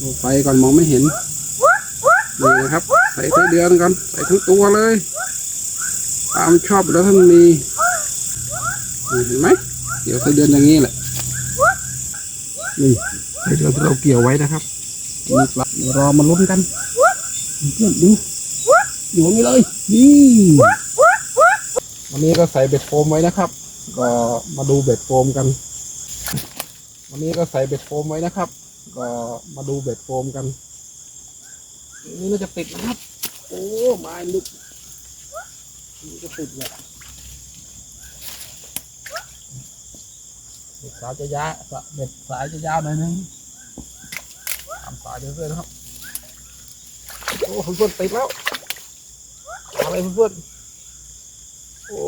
ดูไฟก่อนมองไม่เห็นนี่นะครับ ใส่ไส้เดือนก่อนใส่ทั้งตัวเลย ตามชอบอยู่แล้วท่านมีนี่เห็นไหมเกี่ยวไส้เดือนอย่างนี้แหละนี่ไส้เดือนที่เราเกี่ยวไว้นะครับนี่ครับเดี๋ยวรอมาลุ้นกันเพื่อนดูอยู่ตรงนี้เลยนี่วันนี้ก็ใส่เบ็ดโฟมไว้นะครับ ก็มาดูเบ็ดโฟมกัน วันนี้ก็ใส่เบ็ดโฟมไว้นะครับ ก็มาดูเบ็ดโฟมกัน นี่น่าจะติดนะครับ โอ้ไม้ลึกนี่จะติดแหละเบ็ดสายจะยาวเบ็ดสายจะยาวหน่อยนึงตามสายเรื่อยๆนะครับ โอ้เพื่อนๆติดแล้วอะไรเพื่อนๆโอ้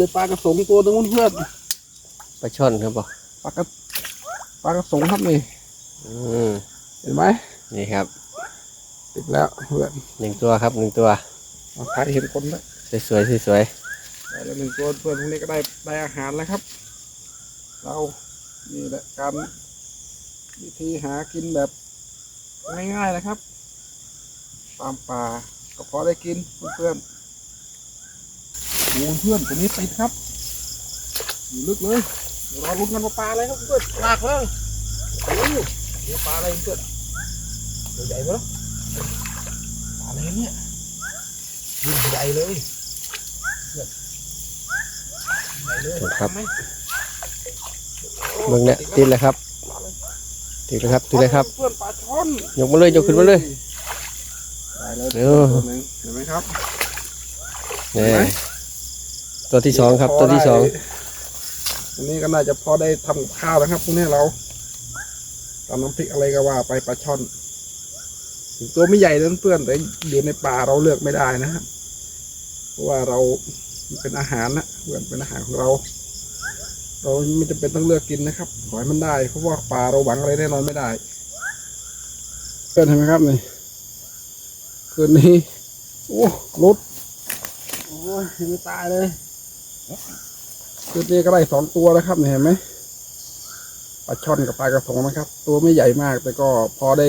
ได้ปลากระสงตัวนึงเพื่อนปลาช่อนครับบอกๆปลากระปลากระสงครับนี่อืม เห็นไหมนี่ครับ ติดแล้วเพื่อนหนึ่งตัวครับหนึ่งตัวเอาใครเห็นคนแล้วสวยๆสวยได้แล้วหนึ่งตัวเพื่อนพวกนี้ก็ได้ได้อาหารแล้วครับ เรานี่แหละการวิธีหากินแบบง่ายๆนะครับตามป่าก็พอได้กินเพื่อนๆโอ้เพื่อนตัวนี้ติดครับอยู่ลึกเลยเดี๋ยวรอลุ้นกันว่าปลาอะไรครับเพื่อนลากเลยโอ้ยเดี๋ยวปลาอะไรเพื่อนตัวใหญ่ปะเนาะปลาอะไรเนี่ยยิ่งใหญ่เลยๆครับเบิ่งเนี่ยติดแล้วครับติดแล้วครับติดแล้วครับเพื่อนปลาช่อนยกมาเลยยกขึ้นมาเลยได้แล้วเออตัวหนึ่งเห็นไหมครับนี่ตัวที่สองครับตัวที่สองอันนี้ก็น่าจะพอได้ทำกับข้าวนะครับพวกนี้เรา ตำน้ำพริกอะไรก็ว่าไปปลาช่อนถึงตัวไม่ใหญ่นะเพื่อนแต่อยู่ในป่าเราเลือกไม่ได้นะครับเพราะว่าเรามันเป็นอาหารนะเพื่อนเป็นอาหารของเรา เราไม่จำเป็นต้องเลือกกินนะครับขอให้มันได้ เพราะว่าป่าเราหวังอะไรแน่นอนไม่ได้ เพื่อนเห็นไหมครับนี่คืนนี้โอ้รุดโอ้ยยังไม่ตายเลยคืนนี้ก็ได้สองตัวแล้วครับเนี่ยเห็นไหม ปลาช่อนกับปลากระสงนะครับ ตัวไม่ใหญ่มากแต่ก็พอได้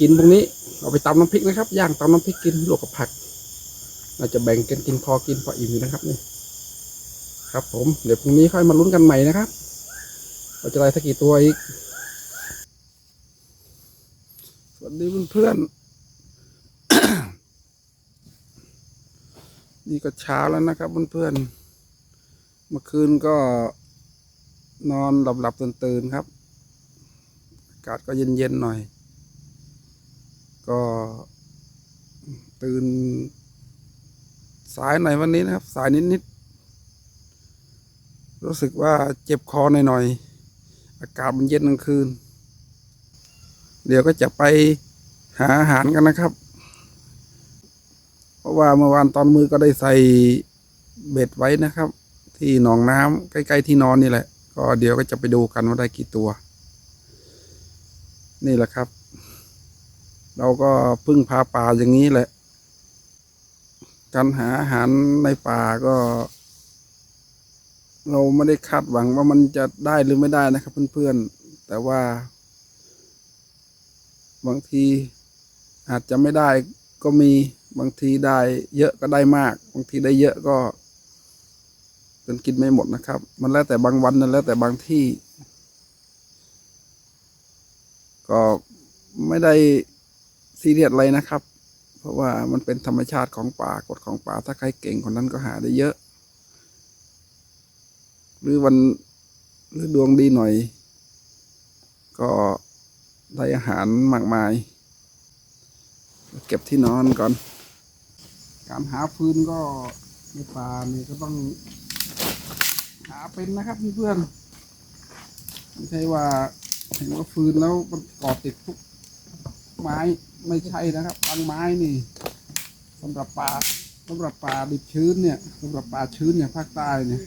กินพวกนี้เอาไปตำน้ำพริกนะครับย่างตำน้ำพริกกินลวกกับผักน่าจะแบ่งกันกินพอกินพออิ่มอยู่นะครับนี่ครับ ผมเดี๋ยวพรุ่งนี้ค่อยมาลุ้นกันใหม่นะครับว่าจะได้สักกี่ตัวอีกสวัสดีเพื่อนๆนี่ก็เช้าแล้วนะครับเพื่อนๆเมื่อคืนก็ นอนหลับๆตื่นๆครับ อากาศก็เย็นๆหน่อย ก็ตื่น สายหน่อยวันนี้นะครับ สายนิดๆรู้สึกว่าเจ็บคอหน่อยๆ อากาศมันเย็นกลางคืน เดี๋ยวก็จะไปหาอาหารกันนะครับ เพราะว่าเมื่อวานตอนมือก็ได้ใส่เบ็ดไว้นะครับ ที่หนองน้ำใกล้ ๆ ที่นอนนี่แหละ ก็เดี๋ยวก็จะไปดูกันว่าได้กี่ตัว นี่แหละครับ เราก็พึ่งพาป่าอย่างนี้แหละ การหาอาหารในป่าก็ เราไม่ได้คาดหวังว่ามันจะได้หรือไม่ได้นะครับ เพื่อนๆ แต่ว่า บางทีอาจจะไม่ได้ก็มีบางทีได้เยอะก็ได้มาก บางทีได้เยอะก็ จนกินไม่หมดนะครับ มันแล้วแต่บางวันนั่นแล้วแต่บางที่ ก็ไม่ได้ซีเรียสอะไรนะครับ เพราะว่ามันเป็นธรรมชาติของป่ากฎของป่าถ้าใครเก่งคนนั้นก็หาได้เยอะ หรือวันหรือดวงดีหน่อย ก็ได้อาหารมากมาย เก็บที่นอนก่อน การหาฟืนก็ในป่านี่ก็ต้อง หาเป็นนะครับเพื่อนไม่ใช่ว่าเห็นว่าฟืนแล้วมันก่อติดทุกไม้ไม่ใช่นะครับบางไม้นี่สำหรับป่าสำหรับป่าดิบชื้นเนี่ยสำหรับป่าชื้นอย่างภาคใต้เนี่ย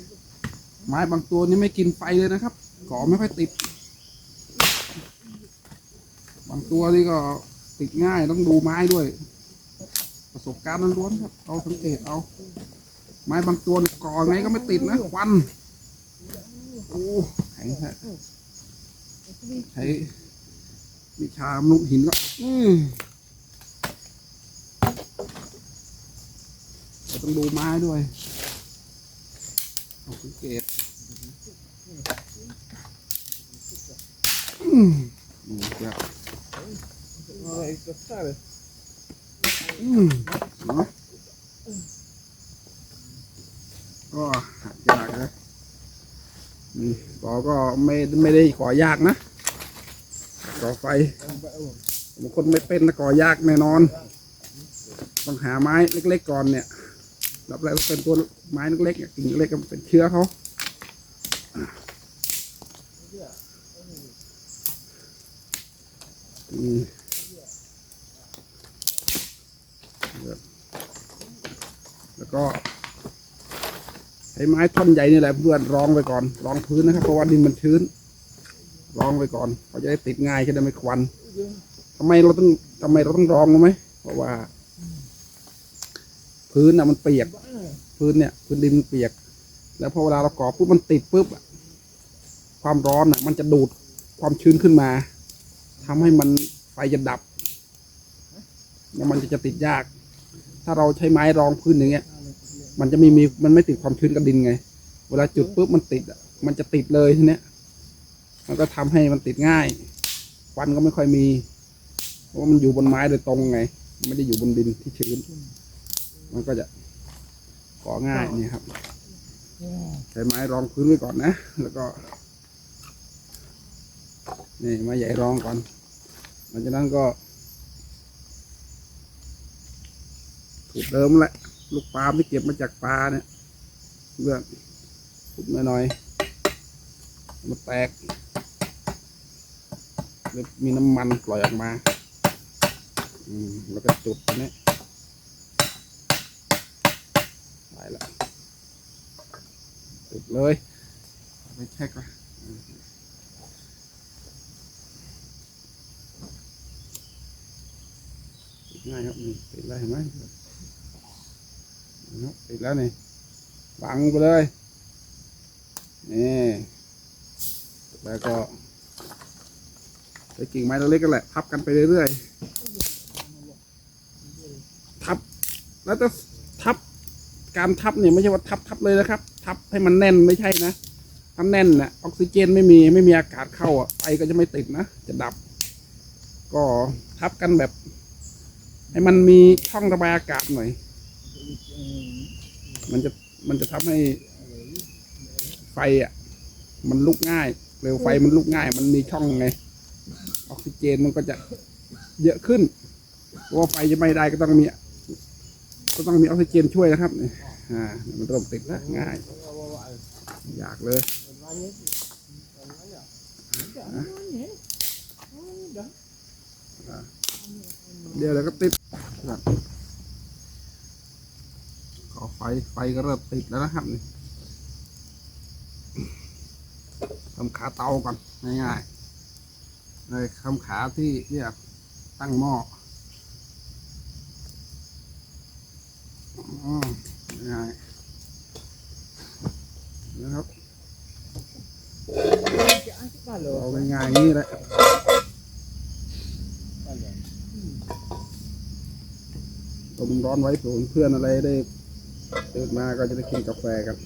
ไม้บางตัวนี่ไม่กินไฟเลยนะครับก่อไม่ค่อยติด บางตัวนี่ก็ติดง่ายต้องดูไม้ด้วย ประสบการณ์ล้วนครับเอาสังเกตเอา ไม้บางตัวก่อไงก็ไม่ติดนะควัน อ้แข็งแท้ใช้วิชามนุษย์หินก็อืมเราต้องดูไม้ด้วยต้องสังเกตอืมนี่ครับอืมเนาะก็หายากนะ นี่ก่อก็ไม่ไม่ได้ก่อยากนะก่อไฟบางคนไม่เป็นนะก่อยากแน่นอน ต้องหาไม้เล็ก ๆ ก่อนเนี่ยรับแรกต้องเป็นตัวไม้เล็กๆอะกิ่งเล็กก็เป็นเชื้อเขาอืมแล้วก็ ใช้ไม้ท่อนใหญ่นี่แหละเพื่อนรองไปก่อน รองพื้นนะครับเพราะว่าดินมันชื้น รองไปก่อนเขาจะได้ติดง่ายจะได้ไม่ควันทำไมเราต้องทำไมเราต้องรองรู้ไหมเพราะว่า พื้นอะมันเปียก พื้นเนี่ย พื้นดินมันเปียก แล้วพอเวลาเราก่อปุ๊บมันติดปุ๊บอะความร้อนอะ มันจะดูดความชื้นขึ้นมาทำให้มันไฟจะดับแล้วมันจะจะติดยาก ถ้าเราใช้ไม้รองพื้นอย่างเงี้ย มันจะไม่มีมันไม่ติดความชื้นกับดินไง เวลาจุดปุ๊บมันติดอะมันจะติดเลยทีเนี้ย มันก็ทำให้มันติดง่ายควันก็ไม่ค่อยมี เพราะมันอยู่บนไม้โดยตรงไง ไม่ได้อยู่บนดินที่ชื้น มันก็จะก่อง่ายนี่ครับใช้ไม้รองพื้นไว้ก่อนนะ แล้วก็ นี่ไม้ใหญ่รองก่อน หลังจากนั้นก็ถูกเดิมแหละ ลูกปลาล์มที่เก็บมาจากปลาเนี่ยเลือกทุบหน่อยๆมันแตกแล้วมีน้ำมันปล่อยออกมา อืมแล้วก็จุดตัวนี้ได้ละติดเลยไปเช็คก่อนติดง่ายครับนี่ติดแล้วเห็นไหม ติดแล้วนี่บังไปเลยนี่แล้วก็ใช้กิ่งไม้เล็กๆกันแหละทับกันไปเรื่อยๆทับ แล้วจะทับการทับเนี่ยไม่ใช่ว่าทับทับเลยนะครับ ทับให้มันแน่นไม่ใช่นะถ้าแน่นน่ะออกซิเจนไม่มีไม่มีอากาศเข้าอะไฟก็จะไม่ติดนะจะดับ ก็ทับกันแบบ ให้มันมีช่องระบายอากาศหน่อย มันจะมันจะทำให้ไฟอะ มันลุกง่าย เร็วไฟมันลุกง่าย มันมีช่องไง ออกซิเจนมันก็จะเยอะขึ้นเพราะว่าไฟจะไม่ได้ก็ต้องมี ก็ต้องมีออกซิเจนช่วยนะครับอ่า มันเริ่มติดแล้วง่าย อยากเลยเดี๋ยวเราก็ติดครับ ไฟไฟก็เริ่มติดแล้วนะครับนี่ทำขาเตาก่อนง่ายๆเลยทำขาที่เนี่ยตั้งหม้ออ๋อง่ายนะครับเอาง่ายๆอย่างนี้แหละต้มร้อนไว้เผื่อเพื่อนอะไรได้ ตื่นมาก็จะไปกินกาแฟกัน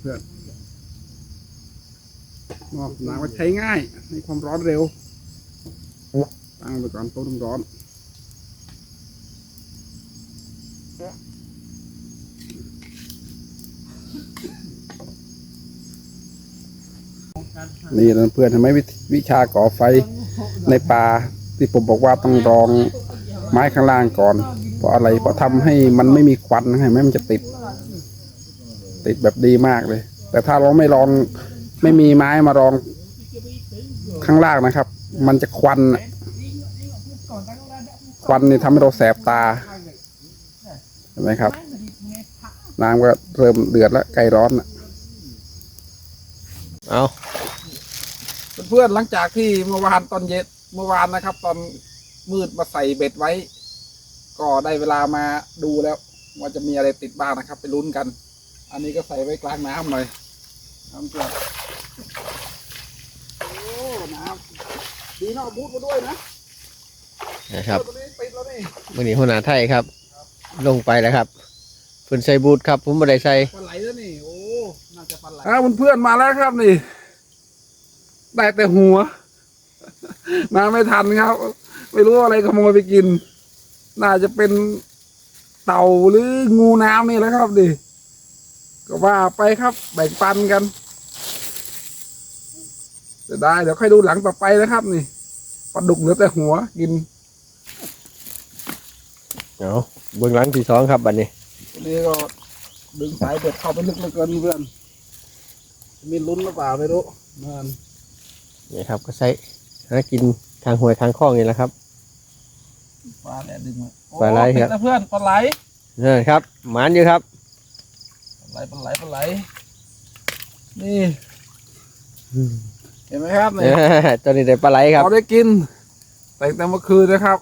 เพื่อน งอกหนาว่าใช้ง่ายในความร้อนเร็วตั้งไปก่อนต้มน้ำร้อนนี่นะเพื่อนทำไมวิวิชาก่อไฟในป่าที่ผมบอกว่าต้องรองไม้ข้างล่างก่อน เพราะอะไรเพราะทำให้มันไม่มีควันให้ไหมมันจะติด ติดแบบดีมากเลย แต่ถ้าเราไม่ลอง ไม่มีไม้มารองข้างล่างนะครับ มันจะควันน่ะควันนี่ทำให้เราแสบตาเห็นไหมครับ น้ำก็เริ่มเดือดแล้วไก่ร้อนอะเอาเพื่อนๆหลังจากที่เมื่อวานตอนเย็นเมื่อวานนะครับ ตอนมืดมาใส่เบ็ดไว้ ก็ได้เวลามาดูแล้ว ว่าจะมีอะไรติดบ้างนะครับ ไปลุ้นกัน อันนี้ก็ใส่ไว้กลางน้ำหน่อย น้ำเกลือโอ้น้ำดีเนาะบูทมาด้วยนะนะครับตัวนี้ติดแล้วนี่วันนี้หัวหน้าไทยครับ ลงไปแล้วครับเพิ่นใส่บูทครับ ผมบ่ได้ใส่ปลาไหลแล้วนี่ โอ้ น่าจะปลาไหลอ้าวเพื่อนๆมาแล้วครับนี่ ได้แต่หัว มาไม่ทันครับ ไม่รู้อะไรขโมยไปกิน น่าจะเป็นเต่าหรืองูน้ำนี่แหละครับดิ ก็ว่าไปครับ แบ่งปันกันจะได้เดี๋ยวค่อยดูหลังต่อไปนะครับ นี่ปลาดุกเหลือแต่หัวกินเอาเบื้องหลังที่สองครับบัดนี้ทีนี้ก็ดึงสายเบ็ดเข้าไปลึกเหลือเกินเพื่อนมีลุ้นหรือเปล่าไม่รู้เมื่อนนี่ครับ ก็ใส่หากินทางห้วยทางคลองนี่แหละครับ ปลาแหละดึงมาปลาไหลครับ โอ้ติดนะเพื่อนปลาไหลนั่นครับ หมานอยู่ครับป ลาไหลปลาไหลปลาไหลนี่เห็นไหมครับนี่ตอนนี้ได้ปลาไหลครับเราได้กินแต่งแต่เมื่อคืนนะครับ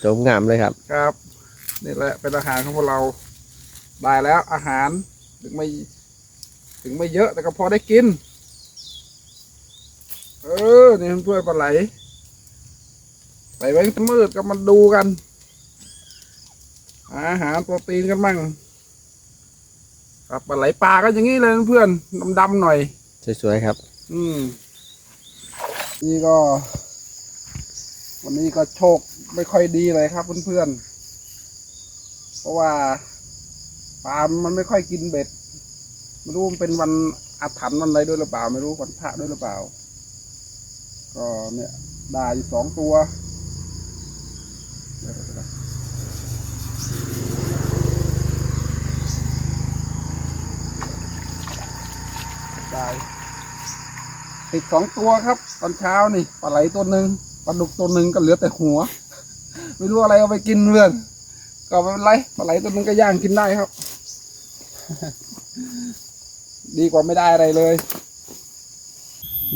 โจมงามเลยครับ ครับนี่แหละเป็นอาหารของพวกเราได้แล้วอาหารถึงไม่ถึงไม่เยอะแต่ก็พอได้กิน เออนี่เพื่อนๆปลาไหลใส่ไว้มืดก็มาดูกัน อาหารโปรตีนกันบ้าง ครับปลาไหลปลาก็อย่างนี้เลยเพื่อนๆดำๆหน่อย สวยๆครับ อืม นี่ก็ วันนี้ก็โชคไม่ค่อยดีเลยครับเพื่อนๆ เพราะว่าปลามันไม่ค่อยกินเบ็ดไม่รู้มันเป็นวันอาถรรพ์วันอะไรด้วยหรือเปล่า ไม่รู้วันพระด้วยหรือเปล่า ก็เนี่ยได้อยู่สองตัวเดี๋ยวๆๆ ได้ติดสองตัวครับ ตอนเช้านี่ปลาไหลตัวหนึ่งปลาดุกตัวหนึ่งก็เหลือแต่หัว ไม่รู้อะไรเอาไปกินเพื่อนก็ไม่เป็นไรปลาไหลตัวนึงก็ย่างกินได้ครับ ดีกว่าไม่ได้อะไรเลย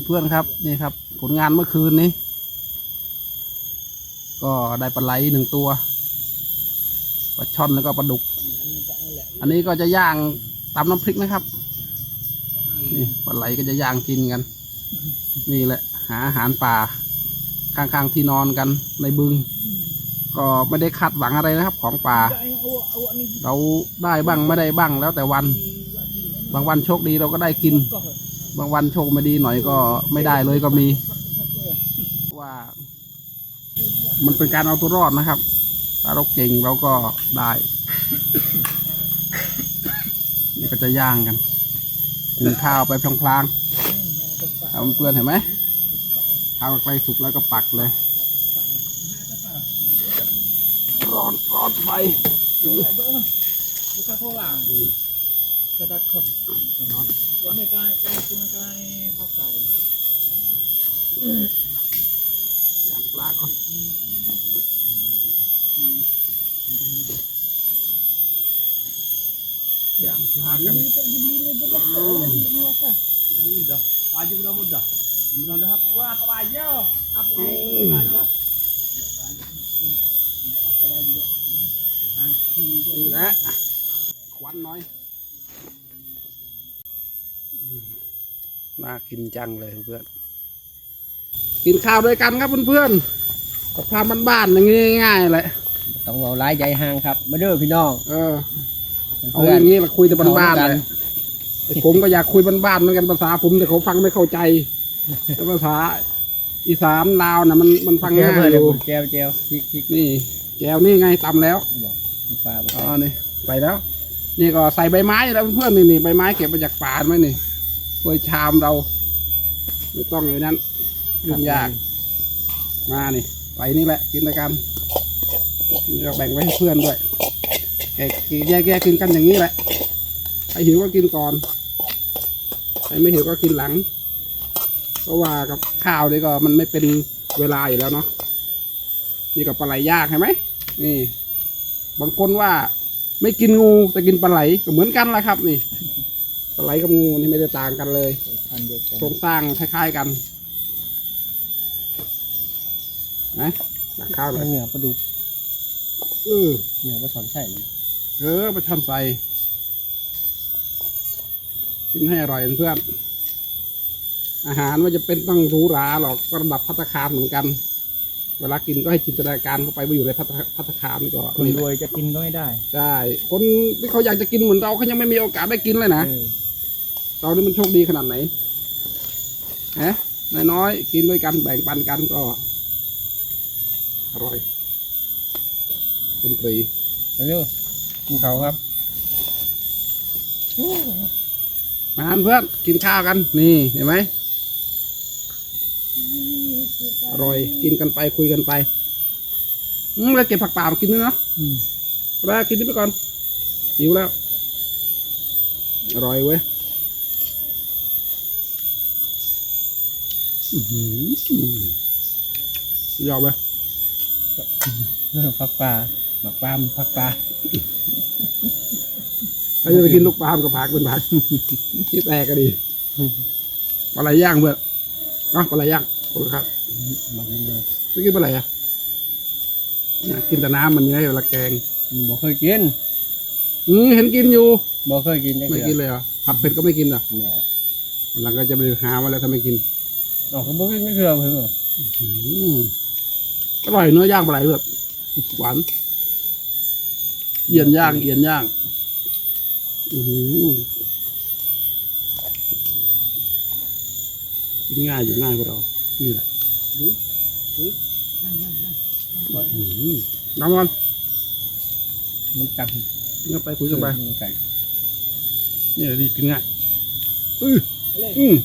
เพื่อนครับนี่ครับ ผลงานเมื่อคืนนี้ ก็ได้ปลาไหลหนึ่งตัวปลาช่อนแล้วก็ปลาดุก อันนี้ก็จะย่างตำน้ำพริกนะครับ นี่ปลาไหลก็จะย่างกินกัน นี่แหละ หาอาหารป่า ข้างๆที่นอนกันในบึง ก็ไม่ได้คาดหวังอะไรนะครับ ของป่า เราได้บ้างไม่ได้บ้างแล้วแต่วัน บางวันโชคดีเราก็ได้กิน บางวันโชคไม่ดีหน่อยก็ไม่ได้เลยก็มี ว่า มันเป็นการเอาตัวรอดนะครับถ้าเราเก่งเราก็ได้นี่ก็จะย่างกัน กินข้าวไปพลางๆเอาเพื่อนเห็นไหมข้าวใกล้สุกแล้วก็ปักเลยร้อนร้อนไป Buka kolang. Kita kok. Buat mereka kayak punya kayak pasal. ย่างปลาก่อนย่างปลากัน Ini pergi beli dua gebak lagi Melaka. mudah laju mudah mudah mudah mudah apa wah apa aja apa นี่แหละควันน้อยอืมน่ากินจังเลยเพื่อน กินข้าวด้วยกันครับเพื่อนๆกับพาบ้านๆอย่างนี้ง่ายๆแหละต้องเอาลายใหญ่ห่างครับ มาเด้อพี่น้อง เออ เอาอย่างนี้เราคุยแต่บ้านๆเลยแต่ผมก็อยากคุยบ้านๆเหมือนกันภาษาผมแต่เขาฟังไม่เข้าใจแต่ภาษาอีสานลาวนะมันมันฟังง่ายอยู่แก้วแก้วพริกพริกนี่แจวนี่ไงตำแล้วปลาอ๋อนี่ใส่แล้ว นี่ก็ใส่ใบไม้แล้วเพื่อนๆนี่นี่ใบไม้เก็บมาจากป่าไหมนี่ถ้วยชามเราไม่ต้องอย่างนั้นยุ่งยากมานี่ใส่นี่แหละกินด้วยกันนี่ก็แบ่งไว้ให้เพื่อนด้วย แกกินแยกแยกกินกันอย่างนี้แหละใครหิวก็กินก่อนใครไม่หิวก็กินหลังเพราะว่ากับข้าวนี่ก็มันไม่เป็นเวลาอยู่แล้วเนาะนี่กับปลาไหลยากเห็นไหมนี่ บางคนว่าไม่กินงูแต่กินปลาไหลก็เหมือนกันแหละครับ นี่ปลาไหลกับงูนี่ไม่ได้ต่างกันเลยพันเดียวกันโครงสร้างคล้ายๆกันนะหนักข้าวหน่อยเหนือปลาดุกเออเหนือปลาสอนใส่ เออมาช่อนใส่กินให้อร่อยเพื่อน อาหารไม่จะเป็นต้องหรูหราหรอกก็ระดับพัตตาคารเหมือนกัน เวลากินก็ให้จินตนาการเข้าไปว่าอยู่ในพัตตาพัตตาคารก็คนรวยจะกินก็ไม่ได้ใช่คนที่เขาอยากจะกินเหมือนเราเขายังไม่มีโอกาสได้กินเลยนะเออเรานี่มันโชคดีขนาดไหนฮะน้อยๆกินด้วยกันแบ่งปันกันก็ อร่อยเป็นปรีมาเร็ว กินเขาครับมาเพื่อนกินข้าวกัน นี่เห็นไหมอร่อยกินกันไปคุยกันไปอืมแล้วเก็บผักป่ามากินด้วยเนาะอืมแล้วกินนี่ไปก่อนหิวแล้ว อร่อยเว้ยอื้อหือยอดไหมผักปลา หมักปลามผักปลาใครจะไปกินลูกปลามกับผักเป็นผัก ที่แตกก็ดีปลาไหลย่างเพื่อนเนาะปลาไหลย่างขอบคุณครับหมักนิดนึงไม่กินปลาไหลอะเนี่ยกินแต่น้ำมันยังไงเวลาแกงบ่เคยกินอืมเห็นกินอยู่บ่เคยกินจังไม่เดีกินยวเลยเหรอผัดเผ็ดก็ไม่กินเหรอบ่หลังก็จะไปหามาแล้วถ้าไม่กินอ๋อเขาบ่กินไม่คือเราเพิ่นเหรออืมอร่อยเนื้อย่างปลาไหลแบบหวาน เอียนย่างเอียนย่างอือหือกินง่ายอยู่ง่ายกว่าเรา นี่แหละนั่งนั่งนั่งนั่งก่อนอือหือน้ำมันมันตังกินกันไปคุยกันไปไก่นี่แหละดีกินง่ายอือเอาเลยอืม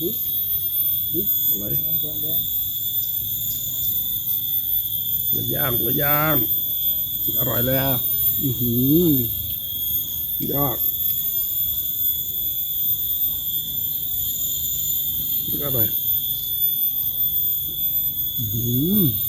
ดิดิอะไรลองก่อนลองปลาย่างปลาย่าง อร่อยแล้วอือหือยอดก็อร่อยอือหือ